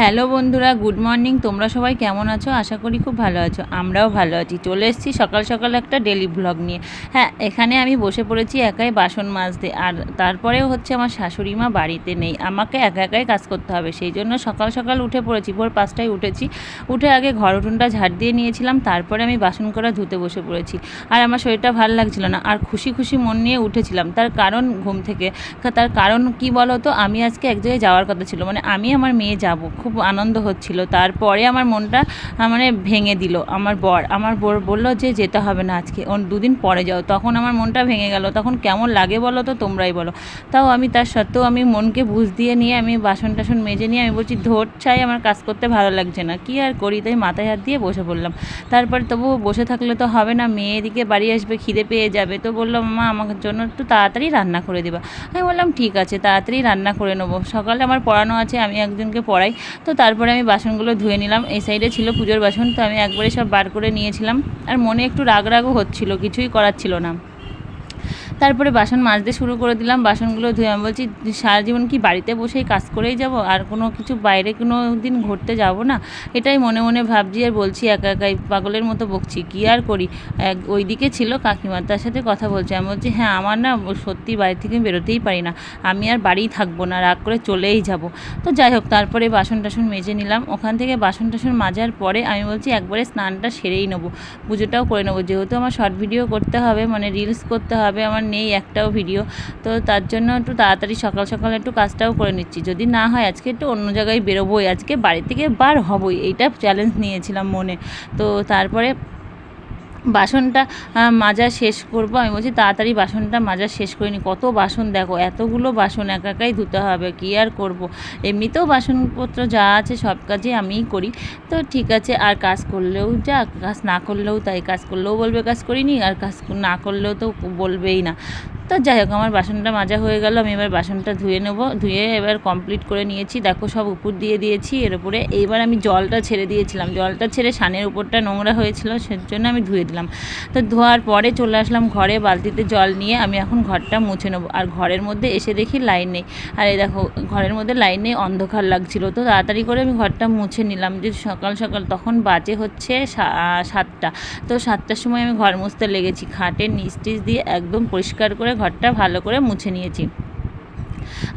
Hello বন্ধুরা, good morning. তোমরা সবাই কেমন আছো? আশা করি খুব ভালো আছো। আমরাও ভালো আছি। চলে এসেছি সকাল সকাল একটা ডেলি ব্লগ নিয়ে। হ্যাঁ এখানে আমি বসে পড়েছি একাই বাসন মাজতে। আর তারপরেও হচ্ছে আমার শাশুড়ি মা বাড়িতে নেই। আমাকে একা একাই কাজ করতে হবে। সেই জন্য সকাল সকাল উঠে পড়েছি। ভোর পাঁচটায় উঠেছি। উঠে আগে ঘর উঠোনটা ঝাড় দিয়ে নিয়েছিলাম। তারপরে আমি বাসন করা ধুতে বসে পড়েছি। আর আমার শরীরটা ভালো লাগছিল না। আর খুশি খুশি মন নিয়ে উঠেছিলাম। তার কারণ ঘুম থেকে। তার কারণ কি বলো তো আমি আজকে এক জায়গায় যাওয়ার কথা ছিল। মানে আমি আমার মেয়ে যাব। খুব আনন্দ হচ্ছিল। তারপরে আমার মনটা মানে ভেঙে দিল। আমার বর আমার বর বলল যে, যেতে হবে না আজকে। ও দুদিন পরে যাও। তখন আমার মনটা ভেঙে গেল। তখন কেমন লাগে বলো তো, তোমরাই বলো। তাও আমি, তার সত্ত্বেও আমি মনকে বুঝ দিয়ে নিয়ে, আমি বাসন টাসন মেজে নিয়ে, আমি বলছি, ধর চাই আমার কাজ করতে ভালো লাগছে না। কি আর করি? তাই মাথায় হাত দিয়ে বসে পড়লাম। তারপর তবু বসে থাকলে তো হবে না, মেয়ে এদিকে বাড়ি আসবে, খিদে পেয়ে যাবে। তো বলল, মা আমার জন্য একটু তাড়াতাড়ি রান্না করে দেবা। আমি বললাম, ঠিক আছে, তাড়াতাড়ি রান্না করে নেব। সকালে আমার পড়ানো আছে, আমি একজনকে পড়াই। তো তারপরে আমি বাসনগুলো ধুয়ে নিলাম। এই সাইডে ছিল পুজোর বাসন, তো আমি একবারে সব বার করে নিয়েছিলাম। আর মনে একটু রাগ রাগও হচ্ছিল, কিছুই করার ছিল না। তারপরে বাসন মাজতে শুরু করে দিলাম। বাসনগুলো ধুয়ে আমি বলছি, সারা জীবন কি বাড়িতে বসেই কাজ করেই যাব? আর কোনো কিছু বাইরে কোনো দিন ঘুরতে যাব না? এটাই মনে মনে ভাবছি আর বলছি, একা একাই পাগলের মতো বকছি, কী আর করি? ওইদিকে ছিল কাকিমা, তার সাথে কথা বলছে। আমি বলছি হ্যাঁ আমার না সত্যি বাড়ি থেকে বেরোতেই পারি না। আমি আর বাড়িই থাকব না, রাগ করে চলেই যাব। তো যাই হোক, তারপরে বাসন টাসন মেজে নিলাম। ওখান থেকে বাসন টাসন মাজার পরে আমি বলছি, একবারে স্নানটা সেরেই নেব। পুজোটাও করে নেব। যেহেতু আমার শর্ট ভিডিও করতে হবে মানে রিলস করতে হবে, আমার নেই একটাও ভিডিও। তো তার জন্য একটু তাড়াতাড়ি সকাল সকাল একটু কাজটাও করে নিচ্ছি। যদি না হয় আজকে একটু অন্য জায়গায় বেরোবোই, আজকে বাড়ি থেকে বার হবই। এইটা চ্যালেঞ্জ নিয়েছিলাম মনে। তো তারপরে বাসনটা মাজা শেষ করব। আমি বলছি, তাড়াতাড়ি বাসনটা মাজা শেষ করিনি কত বাসন দেখো, এতগুলো বাসন একা একাই ধুতে হবে, কী আর করব? এমনিতেও বাসনপত্র যা আছে সব কাজই আমিই করি। তো ঠিক আছে, আর কাজ করলেও যা কাজ না করলেও তাই, কাজ করলেও বলবে কাজ করিনি, আর কাজ না করলেও তো বলবেই না। তো যাই হোক, আমার বাসনটা মাজা হয়ে গেল, আমি এবার বাসনটা ধুয়ে নেব। ধুয়ে এবার কমপ্লিট করে নিয়েছি। দেখো সব উপর দিয়ে দিয়েছি, এর উপরে এইবার আমি জলটা ছেড়ে দিয়েছিলাম। জলটা ছেড়ে সানের উপরটা নোংরা হয়েছিল, সেজন্য আমি ধুয়ে দিলাম। তো ধোয়ার পরে চলে আসলাম ঘরে, বালতিতে জল নিয়ে আমি এখন ঘরটা মুছে নেব। আর ঘরের মধ্যে এসে দেখি লাইন নেই। আর এই দেখো, ঘরের মধ্যে লাইন নেই, অন্ধকার লাগছিল। তো তাড়াতাড়ি করে আমি ঘরটা মুছে নিলাম। যে সকাল সকাল, তখন বাজে হচ্ছে সাতটা। তো সাতটার সময় আমি ঘর মুছতে লেগেছি। খাটের নিচ টিচ দিয়ে একদম পরিষ্কার করে ঘরটা ভালো করে মুছে নিয়েছি।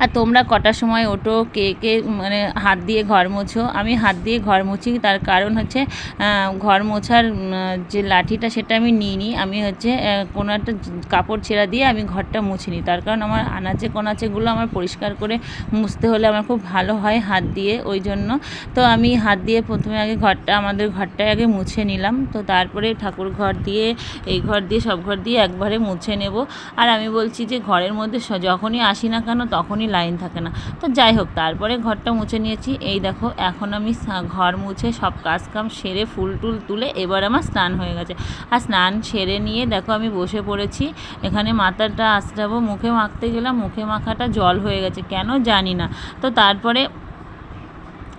আর তোমরা কটার সময় ওঠো, কে কে মানে হাত দিয়ে ঘর মোছো? আমি হাত দিয়ে ঘর মুছি, তার কারণ হচ্ছে ঘর মোছার যে লাঠিটা সেটা আমি নিইনি। আমি হচ্ছে কোনো একটা কাপড় ছেঁড়া দিয়ে আমি ঘরটা মুছে নিই তার কারণ আমার আনাচে কোনাচেগুলো আমার পরিষ্কার করে মুছতে হলে আমার খুব ভালো হয় হাত দিয়ে, ওই জন্য। তো আমি হাত দিয়ে প্রথমে আগে ঘরটা, আমাদের ঘরটায় আগে মুছে নিলাম। তো তারপরে ঠাকুর ঘর দিয়ে, এই ঘর দিয়ে, সব ঘর দিয়ে একবারে মুছে নেব। আর আমি বলছি যে ঘরের মধ্যে যখনই আসি না কেন, তখনই লাইন থাকে না। তো যাই হোক, তারপরে ঘরটা মুছে নিয়েছি। এই দেখো, এখন আমি ঘর মুছে সব কাজ কাম সেরে ফুল টুল তুলে এবার আমার স্নান হয়ে গেছে। আর স্নান সেরে নিয়ে দেখো, আমি বসে পড়েছি। এখানে মাথাটা আসটাবো মুখে মাখতে গেলাম, মুখে মাখাটা জল হয়ে গেছে। কেন জানি না। তো তারপরে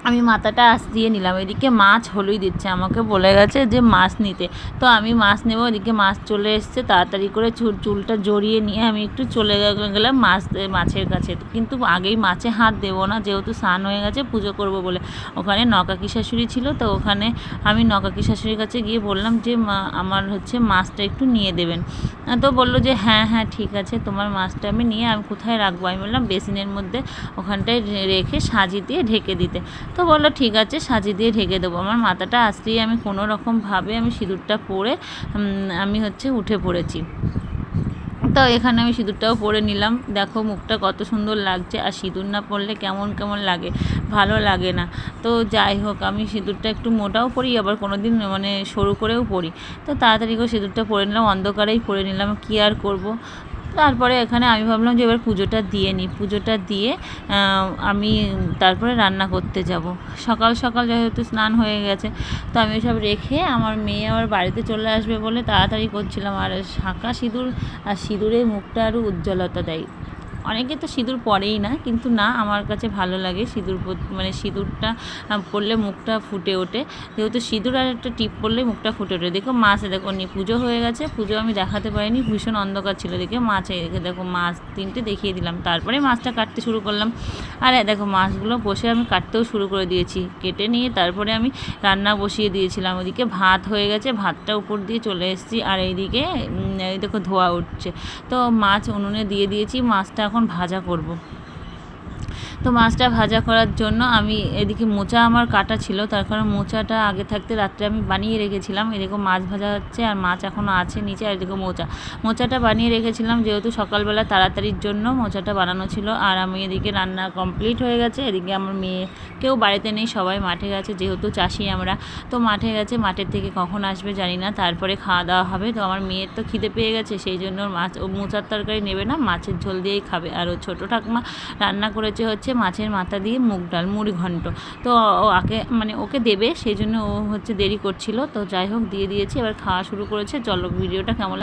আমি মাথাটা আস দিয়ে নিলাম। এদিকে মাছ হলুই দিচ্ছে, আমাকে বলে গেছে যে মাছ নিতে। তো আমি মাছ নেব, এদিকে মাছ চলে এসছে, তাড়াতাড়ি করে চুল চুলটা জড়িয়ে নিয়ে আমি একটু চলে গেলাম মাছ মাছের কাছে। কিন্তু আগেই মাছে হাত দেবো না, যেহেতু স্নান হয়ে গেছে, পুজো করব বলে। ওখানে নকাকি শাশুড়ি ছিল, তো ওখানে আমি নকাকি শাশুড়ির কাছে গিয়ে বললাম যে আমার হচ্ছে মাছটা একটু নিয়ে দেবেন। তো বলল যে হ্যাঁ হ্যাঁ ঠিক আছে, তোমার মাছটা আমি নিয়ে আমি কোথায় রাখব? আমি বললাম, বেসিনের মধ্যে ওখানটায় রেখে সাজি দিয়ে ঢেকে দিতে। তো বলল, ঠিক আছে, সাজি দিয়ে ঢেকে দেবো। আমার মাথাটা আসতেই আমি কোনো রকমভাবে আমি সিঁদুরটা পরে আমি হচ্ছে উঠে পড়েছি। তো এখানে আমি সিঁদুরটাও পরে নিলাম। দেখো মুখটা কত সুন্দর লাগছে, আর সিঁদুর না পরলে কেমন কেমন লাগে, ভালো লাগে না। তো যাই হোক, আমি সিঁদুরটা একটু মোটাও পরি, আবার কোনো দিন মানে সরু করেও পরি। তো তাড়াতাড়ি করে সিঁদুরটা পরে নিলাম, অন্ধকারেই পরে নিলাম, কী আর করব? তারপরে এখানে আমি ভাবলাম যে এবার পুজোটা দিয়ে নিই। পুজোটা দিয়ে আমি তারপরে রান্না করতে যাব। সকাল সকাল যেহেতু স্নান হয়ে গেছে, তো আমি সব রেখে আমার মেয়ে আমার বাড়িতে চলে আসবে বলে তাড়াতাড়ি করছিলাম। আর শাঁকা সিঁদুর আর সিঁদুরে মুখটা আরও উজ্জ্বলতা দেয়। অনেকে তো সিঁদুর পরেই না, কিন্তু না, আমার কাছে ভালো লাগে সিঁদুর মানে সিঁদুরটা পরলে মুখটা ফুটে ওঠে। যেহেতু সিঁদুর আর একটা টিপ পরলে মুখটা ফুটে ওঠে। দেখো মাছ, দেখো নি, পুজো হয়ে গেছে, পুজো আমি দেখাতে পারিনি, ভীষণ অন্ধকার ছিল দেখে মাছ দেখে দেখো মাছ তিনটে দেখিয়ে দিলাম। তারপরে মাছটা কাটতে শুরু করলাম। আর দেখো মাছগুলো বসে আমি কাটতেও শুরু করে দিয়েছি। কেটে নিয়ে তারপরে আমি রান্না বসিয়ে দিয়েছিলাম। ওদিকে ভাত হয়ে গেছে, ভাতটা উপর দিয়ে চলে এসেছি। আর এইদিকে এই দেখো ধোয়া উঠছে। তো মাছ উনুনে দিয়ে দিয়েছি। মাছটা এখন ভাজা করব। তো মাছটা ভাজা করার জন্য আমি এদিকে মোচা আমার কাটা ছিল, তার কারণ মোচাটা আগে থাকতে রাত্রে আমি বানিয়ে রেখেছিলাম। এদিকে মাছ ভাজা হচ্ছে আর মাছ এখনও আছে নিচে আর এদিকে মোচা। মোচাটা বানিয়ে রেখেছিলাম যেহেতু সকালবেলা তাড়াতাড়ির জন্য মোচাটা বানানো ছিল আর আমি এদিকে রান্না কমপ্লিট হয়ে গেছে। এদিকে আমার মেয়ে, কেউ বাড়িতে নেই, সবাই মাঠে গেছে যেহেতু চাষি আমরা। তো মাঠে গেছে, মাঠের থেকে কখন আসবে জানি না, তারপরে খাওয়া দাওয়া হবে। তো আমার মেয়ের তো খিদে পেয়ে গেছে, সেই জন্য মাছ, ও মোচার তরকারি নেবে না, মাছের ঝোল দিয়েই খাবে। আর ও ছোটো ঠাকুমা রান্না করেছে হচ্ছে মাছের মাথা দিয়ে মুগ ডাল, মুড়ি ঘন্ট। তো আগে মানে ওকে দেবে, সেই জন্য ও হচ্ছে দেরি করছিল। তো যাই হোক, দিয়ে দিয়েছি। এবার খাওয়া শুরু করেছে। চলো ভিডিওটা কেমন